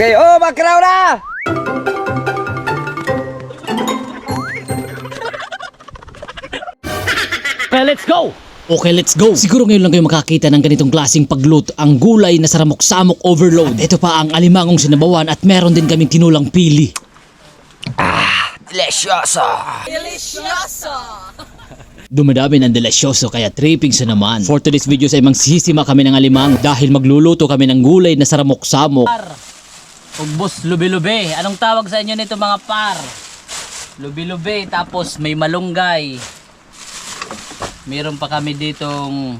Okay, oh, bakraw na! Okay, let's go! Okay, let's go! Siguro ngayon lang kayo makakita ng ganitong klaseng pagluto. Ang gulay na saramok-samok overload. At ito pa ang alimangong sinabawan at meron din kaming tinulang pili. Delicioso! Dumadami ng delisyoso kaya tripping sa naman. For today's video ay magsisima kami ng alimang dahil magluluto kami ng gulay na saramok-samok. Ugbos lubi-lubi. Anong tawag sa inyo nito mga par? Lubi-lubi, tapos may malunggay. Meron pa kami ditong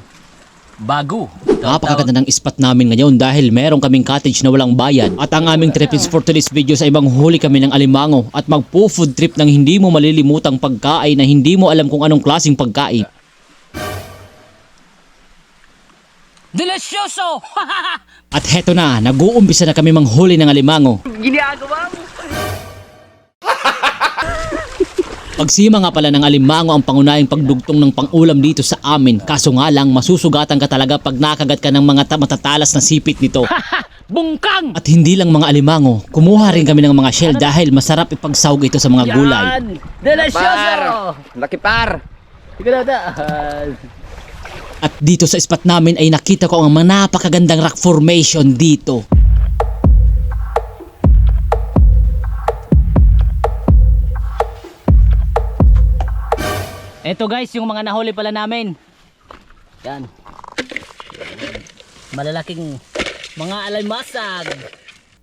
bago. Napakaganda ng spot namin ngayon dahil meron kaming cottage na walang bayan. At ang aming trip is for today's video ay manghuli kami ng alimango at magpo-food trip ng hindi mo malilimutang pagkain na hindi mo alam kung anong klaseng pagkain. Delicioso! At heto na, nag-uumpisa na kami manghuli ng alimango. Ginagawa mo! Pagsima nga pala ng alimango ang pangunahing pagdugtong ng pangulam dito sa amin. Kaso nga lang, masusugatan ka talaga pag nakagat ka ng mga ta- matatalas na sipit nito. Bungkang! At hindi lang mga alimango, kumuha rin kami ng mga shell dahil masarap ipagsawag ito sa mga gulay. Yan! Delicioso! Par! Laki par! At dito sa spot namin ay nakita ko ang mga napakagandang rock formation dito. Ito guys, yung mga nahuli pala namin. Yan. Malalaking mga alay-masag.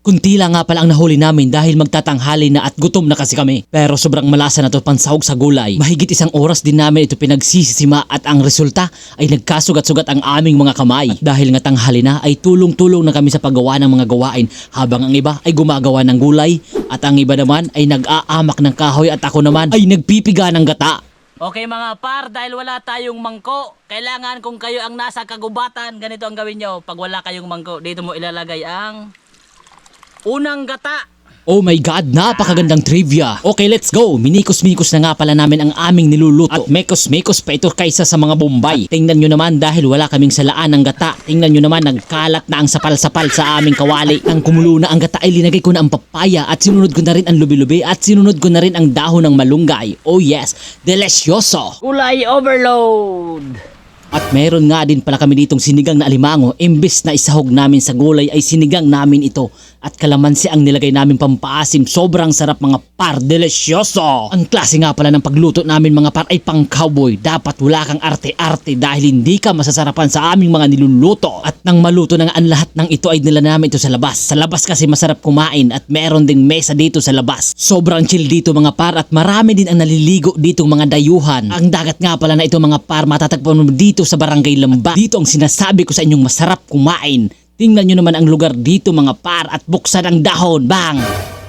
Kunti lang nga pala ang nahuli namin dahil magtatanghali na at gutom na kasi kami. Pero sobrang malasa na to pansahog sa gulay. Mahigit isang oras din namin ito pinagsisisima at ang resulta ay nagkasugat-sugat ang aming mga kamay. At dahil nga tanghali na ay tulong-tulong na kami sa paggawa ng mga gawain habang ang iba ay gumagawa ng gulay at ang iba naman ay nag-aamak ng kahoy at ako naman ay nagpipiga ng gata. Okay mga par, dahil wala tayong mangko, kailangan kung kayo ang nasa kagubatan, ganito ang gawin nyo. Pag wala kayong mangko, dito mo ilalagay ang unang gata. Oh my God, napakagandang trivia. Okay, let's go. Minikos-mikos na nga pala namin ang aming niluluto. At mekos-mekos pa ito kaysa sa mga bombay. Tingnan nyo naman dahil wala kaming salaan ng gata. Tingnan nyo naman nagkalat na ang sapal-sapal sa aming kawali. Ang kumulo na ang gata ay linagay ko na ang papaya at sinunod ko na rin ang lubi-lubi at sinunod ko na rin ang dahon ng malunggay. Oh yes, delicioso. Kulay overload! At meron nga din pala kami ditong sinigang na alimango. Imbes na isahog namin sa gulay ay sinigang namin ito. At kalamansi ang nilagay namin pampaasim. Sobrang sarap mga par. Delicioso! Ang klase nga pala ng pagluto namin mga par ay pang cowboy. Dapat wala kang arte-arte dahil hindi ka masasarapan sa aming mga niluluto. At nang maluto na nga ang lahat ng ito ay nila namin ito sa labas. Sa labas kasi masarap kumain at meron ding mesa dito sa labas. Sobrang chill dito mga par at marami din ang naliligo ditong mga dayuhan. Ang dagat nga pala na ito mga par matatagpuan mo dito sa Barangay Lamba. Dito ang sinasabi ko sa inyong masarap kumain. Tingnan nyo naman ang lugar dito mga par at buksan ang dahon. Bang!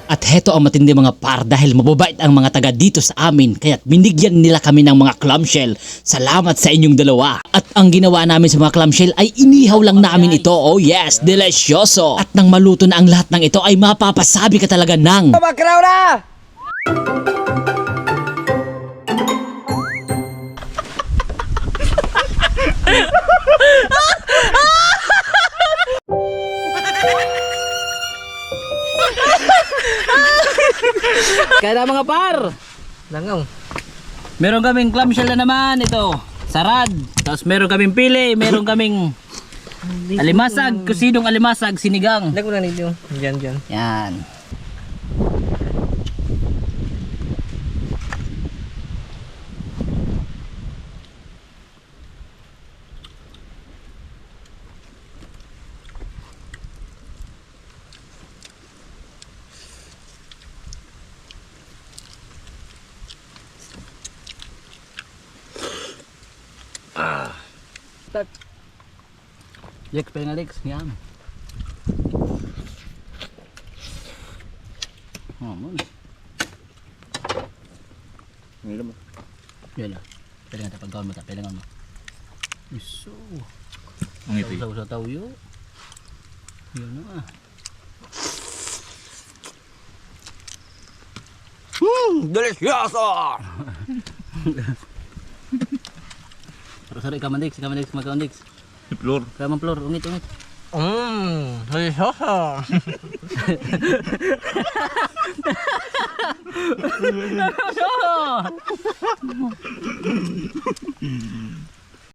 At heto ang matindi mga par dahil mababait ang mga taga dito sa amin kaya't binigyan nila kami ng mga clamshell. Salamat sa inyong dalawa. At ang ginawa namin sa mga clamshell ay inihaw lang namin ito. Oh yes, delicioso. At nang maluto na ang lahat ng ito ay mapapasabi ka talaga ng bakraw na! Kaya na mga par! Langaw. Meron kaming clamshell na naman ito. Sarad. Tapos meron kaming pili, meron kaming alimasag, kusidong alimasag, sinigang. Lago na nito. Diyan, diyan. Yan. Lex, pengen Lex, yan. Oh, mo. Yan na. Pwede nga tapag mo ta, pwede nga mo. Iso. Ang ito. Sa sa tawyo. Yan na. Delicioso! Sorry, kamandix, kamandix, magkamandix. Plor. Kamang plor, ungit, ungit. Mmm, hoy soso.